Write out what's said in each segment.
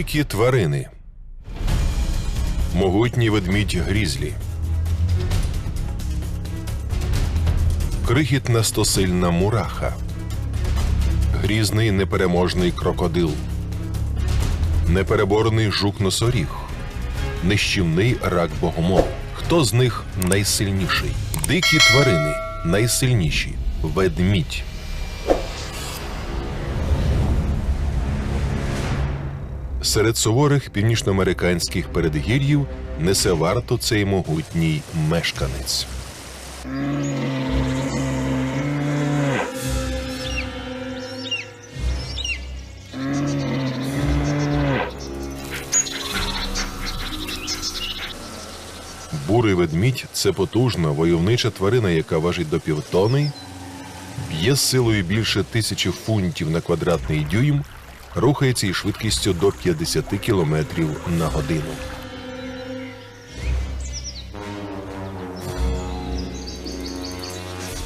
Дикі тварини. Могутній ведмідь грізлі. Крихітна стосильна мураха. Грізний непереможний крокодил. Непереборний жук носоріг. Нищівний рак богомол. Хто з них найсильніший? Дикі тварини найсильніші. Ведмідь. Серед суворих північноамериканських передгір'їв несе варту цей могутній мешканець. Бурий ведмідь це потужна войовнича тварина, яка важить до півтони, б'є силою більше тисячі фунтів на квадратний дюйм, рухається із швидкістю до 50 км на годину.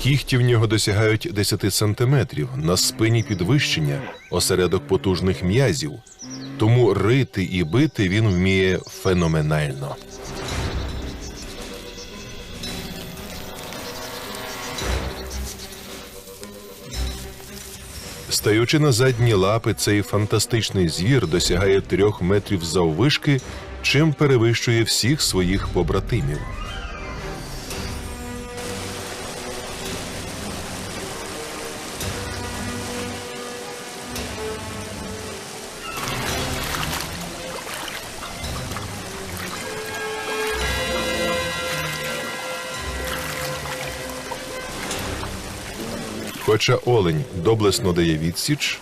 Кіхті в нього досягають 10 сантиметрів, на спині підвищення, осередок потужних м'язів. Тому рити і бити він вміє феноменально. Стаючи на задні лапи, цей фантастичний звір досягає трьох метрів заввишки, чим перевищує всіх своїх побратимів. Хоча олень доблесно дає відсіч,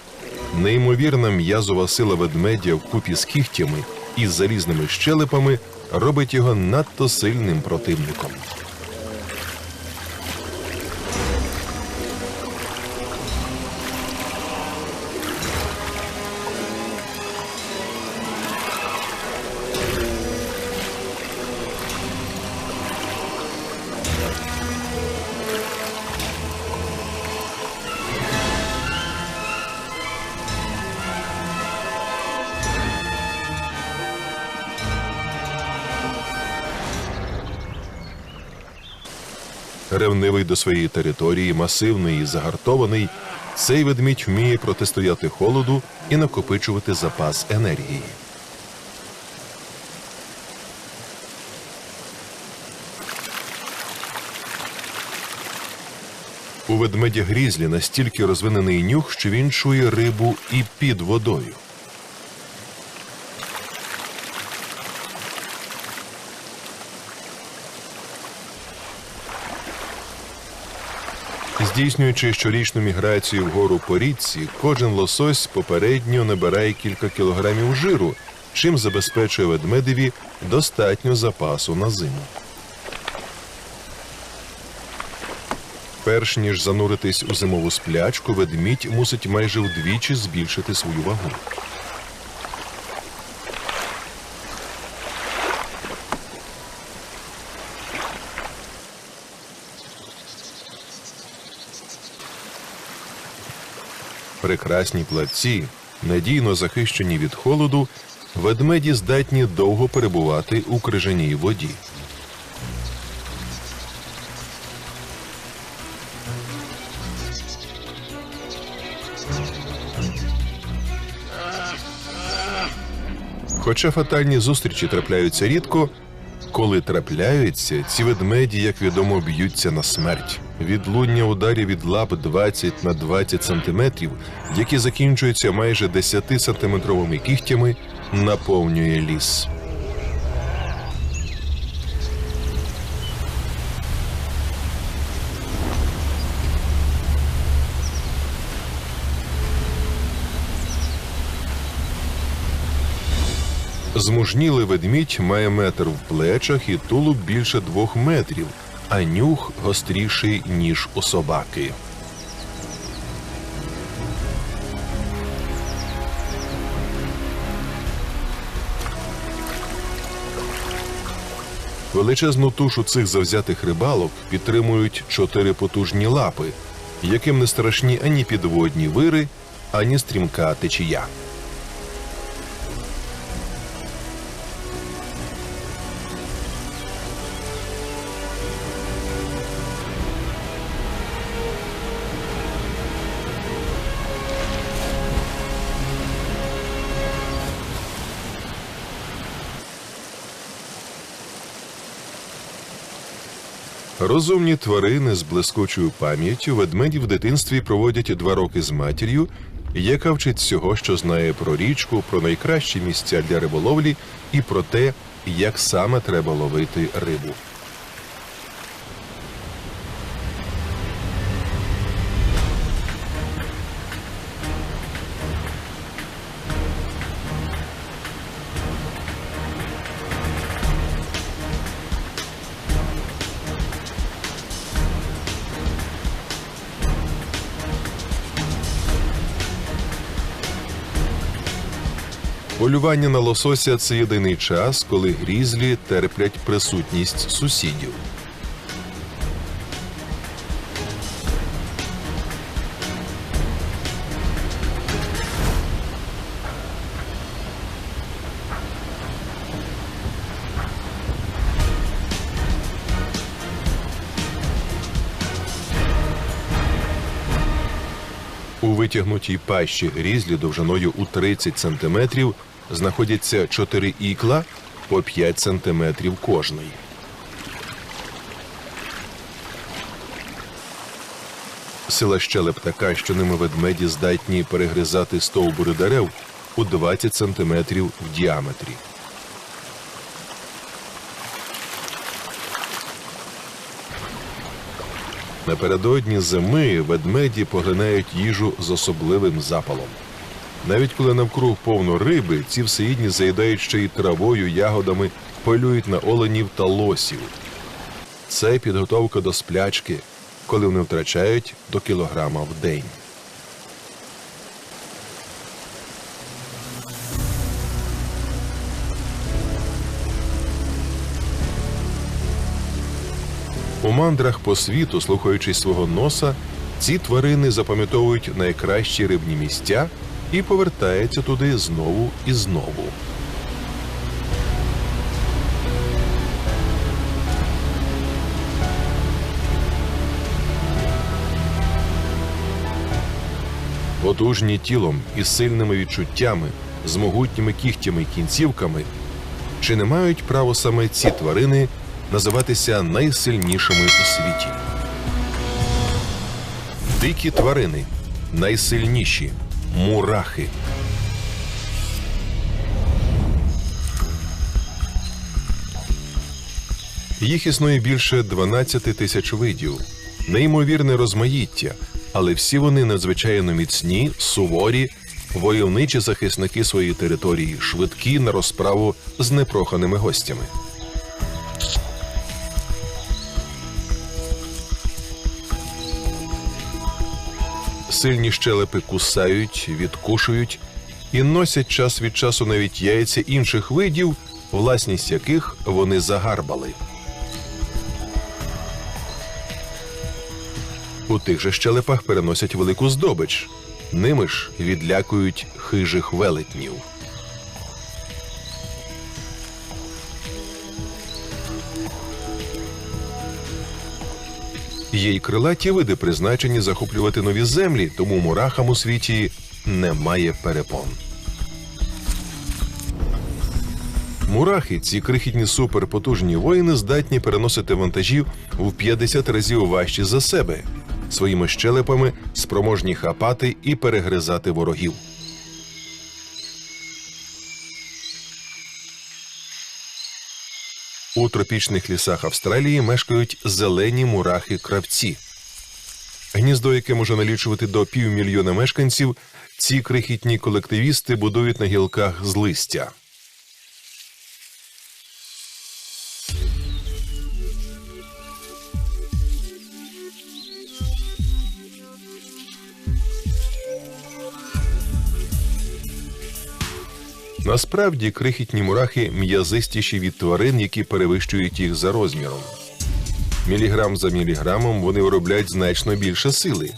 неймовірна м'язова сила ведмедя вкупі з кігтями і залізними щелепами робить його надто сильним противником. Ревнивий до своєї території, масивний і загартований, цей ведмідь вміє протистояти холоду і накопичувати запас енергії. У ведмедя грізлі настільки розвинений нюх, що він чує рибу і під водою. Здійснюючи щорічну міграцію вгору по річці, кожен лосось попередньо набирає кілька кілограмів жиру, чим забезпечує ведмедеві достатньо запасу на зиму. Перш ніж зануритись у зимову сплячку, ведмідь мусить майже вдвічі збільшити свою вагу. Прекрасні плавці, надійно захищені від холоду, ведмеді здатні довго перебувати у крижаній воді. Хоча фатальні зустрічі трапляються рідко, коли трапляються, ці ведмеді, як відомо, б'ються на смерть. Відлуння ударів від лап 20 на 20 сантиметрів, які закінчуються майже 10 сантиметровими кігтями, наповнює ліс. Змужнілий ведмідь має метр в плечах і тулуб більше двох метрів, а нюх гостріший, ніж у собаки. Величезну тушу цих завзятих рибалок підтримують чотири потужні лапи, яким не страшні ані підводні вири, ані стрімка течія. Розумні тварини з блискучою пам'яттю ведмеді в дитинстві проводять два роки з матір'ю, яка вчить всього, що знає про річку, про найкращі місця для риболовлі і про те, як саме треба ловити рибу. Полювання на лосося це єдиний час, коли грізлі терплять присутність сусідів. У витягнутій пащі грізлі довжиною у 30 см знаходяться 4 ікла по 5 см кожний. Сила щелеп така, що ними ведмеді здатні перегризати стовбури дерев у 20 см в діаметрі. Напередодні зими ведмеді поглинають їжу з особливим запалом. Навіть коли навкруг повно риби, ці всеїдні заїдають ще й травою, ягодами, полюють на оленів та лосів. Це підготовка до сплячки, коли вони втрачають до кілограма в день. У мандрах по світу, слухаючи свого носа, ці тварини запам'ятовують найкращі рибні місця і повертаються туди знову і знову. Потужні тілом із сильними відчуттями, з могутніми кігтями і кінцівками, чи не мають право саме ці тварини називатися найсильнішими у світі? Дикі тварини найсильніші мурахи. Їх існує більше 12 тисяч видів, неймовірне розмаїття, але всі вони надзвичайно міцні, суворі, войовничі захисники своєї території, швидкі на розправу з непроханими гостями. Сильні щелепи кусають, відкушують і носять час від часу навіть яйця інших видів, власність яких вони загарбали. У тих же щелепах переносять велику здобич, ними ж відлякують хижих велетнів. Й крилаті види призначені захоплювати нові землі, тому мурахам у світі немає перепон. Мурахи, ці крихітні суперпотужні воїни, здатні переносити вантажів в 50 разів важчі за себе, своїми щелепами спроможні хапати і перегризати ворогів. У тропічних лісах Австралії мешкають зелені мурахи-кравці. Гніздо, яке може налічувати до півмільйона мешканців, ці крихітні колективісти будують на гілках з листя. Насправді крихітні мурахи м'язистіші від тварин, які перевищують їх за розміром. Міліграм за міліграмом вони виробляють значно більше сили.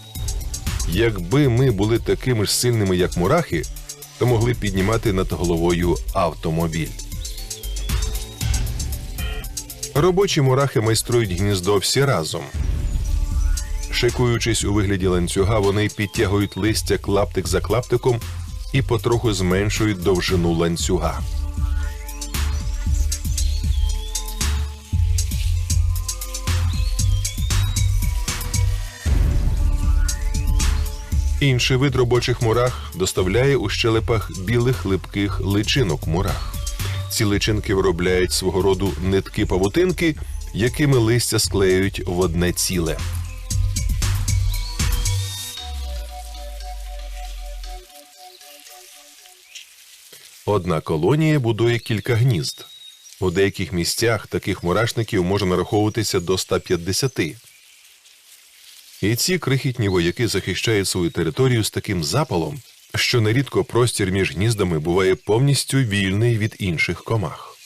Якби ми були такими ж сильними, як мурахи, то могли б піднімати над головою автомобіль. Робочі мурахи майструють гніздо всі разом. Шикуючись у вигляді ланцюга, вони підтягують листя клаптик за клаптиком і потроху зменшують довжину ланцюга. Інший вид робочих мурах доставляє у щелепах білих липких личинок мурах. Ці личинки виробляють свого роду нитки павутинки, якими листя склеюють в одне ціле. Одна колонія будує кілька гнізд. У деяких місцях таких мурашників може нараховуватися до 150. І ці крихітні вояки захищають свою територію з таким запалом, що нерідко простір між гніздами буває повністю вільний від інших комах.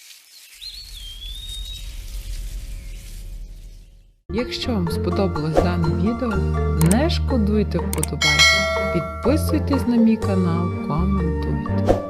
Якщо вам сподобалось дане відео, не шкодуйте вподобайки, підписуйтесь на мій канал, коментуйте.